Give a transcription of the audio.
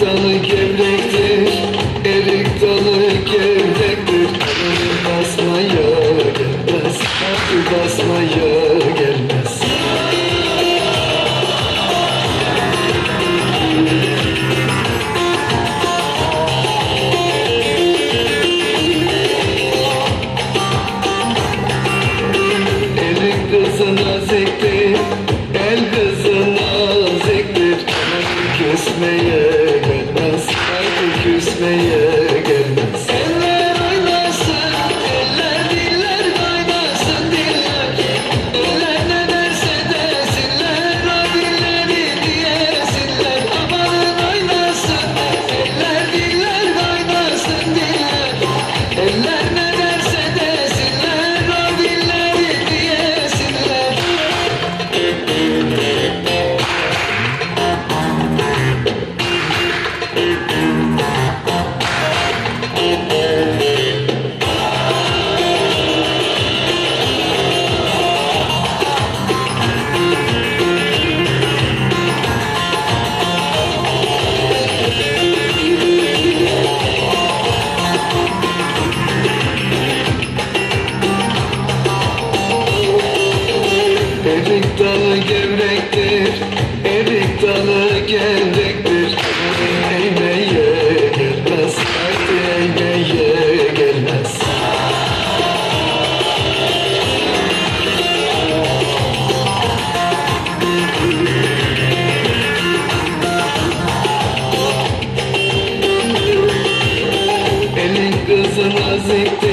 Erik dalı gevrektir Erik dalı gevrektir. Kanını basmaya gelmez Basmaya gelmez. Elin kızına zektir El kızına zektir Kanını kesmeye Erik dalı gevrektir Erik dalı gevrektir. Eğmeye gelmez Eğmeye gelmez. Elin kızı naziktir